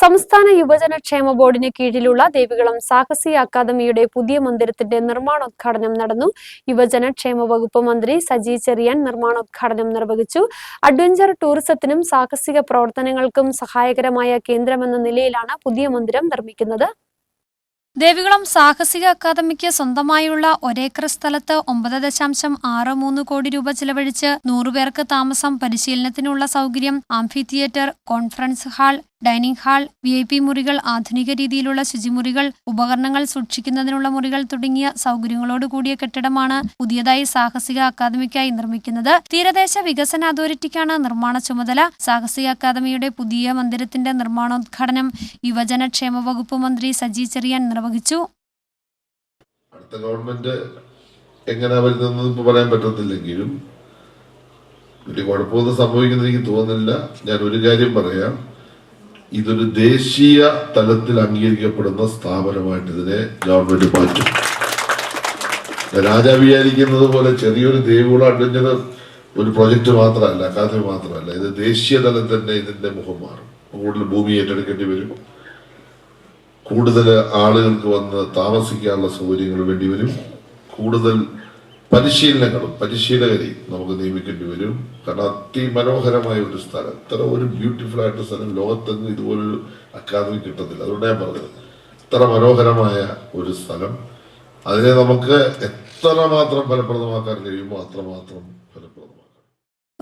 സംസ്ഥാന യുവജന ക്ഷേമ ബോർഡിന് കീഴിലുള്ള ദേവികുളം സാഹസി അക്കാദമിയുടെ പുതിയ മന്ദിരത്തിന്റെ നിർമ്മാണോദ്ഘാടനം നടന്നു. യുവജന ക്ഷേമ വകുപ്പ് മന്ത്രി സജി ചെറിയാൻ നിർമ്മാണോദ്ഘാടനം നിർവഹിച്ചു. അഡ്വഞ്ചർ ടൂറിസത്തിനും സാഹസിക പ്രവർത്തനങ്ങൾക്കും സഹായകരമായ കേന്ദ്രമെന്ന നിലയിലാണ് പുതിയ മന്ദിരം നിർമ്മിക്കുന്നത്. ദേവികുളം സാഹസിക അക്കാദമിക്ക് സ്വന്തമായുള്ള ഒരേക്കർ സ്ഥലത്ത് ഒമ്പത് ദശാംശം ആറ് മൂന്ന് കോടി രൂപ ചിലവഴിച്ച് നൂറുപേർക്ക് താമസം പരിശീലനത്തിനുള്ള സൗകര്യം amphitheatre conference hall dining hall V I P മുറികൾ ആധുനിക രീതിയിലുള്ള ശുചിമുറികൾ ഉപകരണങ്ങൾ സൂക്ഷിക്കുന്നതിനുള്ള മുറികൾ തുടങ്ങിയ സൗകര്യങ്ങളോട് കൂടിയ കെട്ടിടമാണ് പുതിയതായി സാഹസിക അക്കാദമിക്കായി നിർമ്മിക്കുന്നത്. തീരദേശ വികസന അതോറിറ്റിക്കാണ് നിർമ്മാണ ചുമതല. സാഹസിക അക്കാദമിയുടെ പുതിയ മന്ദിരത്തിന്റെ നിർമ്മാണോദ്ഘാടനം യുവജനക്ഷേമ വകുപ്പ് മന്ത്രി സജി ചെറിയാൻ നിർവഹിച്ചു. ഗവൺമെന്റ് എങ്ങനെ പറയാൻ പറ്റത്തില്ലെങ്കിലും കുഴപ്പമൊന്നും സംഭവിക്കുന്നെനിക്ക് തോന്നുന്നില്ല. ഞാൻ ഒരു കാര്യം പറയാം. ഇതൊരു ദേശീയ തലത്തിൽ അംഗീകരിക്കപ്പെടുന്ന സ്ഥാപനമായിട്ട് ഇതിനെ ഗവൺമെന്റ് മാറ്റും. രാജാ വിചാരിക്കുന്നത് പോലെ ചെറിയൊരു ദേവികുളം അഡ്വഞ്ചർ ഒരു പ്രൊജക്ട് മാത്രമല്ല അക്കാദമി മാത്രമല്ല. ഇത് ദേശീയ തലത്തിൽ തന്നെ ഇതിന്റെ മുഖം മാറും. കൂടുതൽ ഭൂമി ഏറ്റെടുക്കേണ്ടി വരും. കൂടുതൽ ആളുകൾക്ക് വന്ന് താമസിക്കാനുള്ള സൗകര്യങ്ങൾ വേണ്ടി വരും. കൂടുതൽ പരിശീലനങ്ങളും പരിശീലകരെയും നമുക്ക് നിയമിക്കേണ്ടി വരും. കാരണം അതിമനോഹരമായ ഒരു സ്ഥലം. ഇത്ര ഒരു ബ്യൂട്ടിഫുൾ ആയിട്ട് സ്ഥലം ലോകത്തെങ്ങും ഇതുപോലൊരു അക്കാദമി കിട്ടത്തില്ല. അതുകൊണ്ട് ഞാൻ പറഞ്ഞത്. ഇത്ര മനോഹരമായ ഒരു സ്ഥലം. അതിനെ നമുക്ക് എത്ര മാത്രം ഫലപ്രദമാക്കാൻ കഴിയുമോ അത്രമാത്രം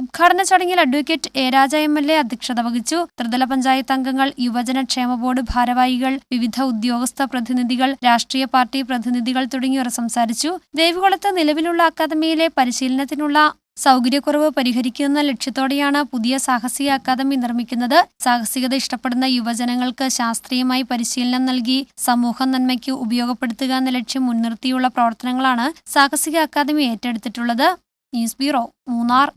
ഉദ്ഘാടന ചടങ്ങിൽ advocate A Raja M L A അധ്യക്ഷത വഹിച്ചു. ത്രിതല പഞ്ചായത്ത് അംഗങ്ങൾ യുവജന ക്ഷേമ ബോർഡ് ഭാരവാഹികൾ വിവിധ ഉദ്യോഗസ്ഥ പ്രതിനിധികൾ രാഷ്ട്രീയ പാർട്ടി പ്രതിനിധികൾ തുടങ്ങിയവർ സംസാരിച്ചു. ദേവികുളത്ത് നിലവിലുള്ള അക്കാദമിയിലെ പരിശീലനത്തിനുള്ള സൗകര്യക്കുറവ് പരിഹരിക്കുന്ന ലക്ഷ്യത്തോടെയാണ് പുതിയ സാഹസിക അക്കാദമി നിർമ്മിക്കുന്നത്. സാഹസികത ഇഷ്ടപ്പെടുന്ന യുവജനങ്ങൾക്ക് ശാസ്ത്രീയമായി പരിശീലനം നൽകി സമൂഹ നന്മയ്ക്ക് ഉപയോഗപ്പെടുത്തുക എന്ന ലക്ഷ്യം മുൻനിർത്തിയുള്ള പ്രവർത്തനങ്ങളാണ് സാഹസിക അക്കാദമി ഏറ്റെടുത്തിട്ടുള്ളത്. News bureau Munnar.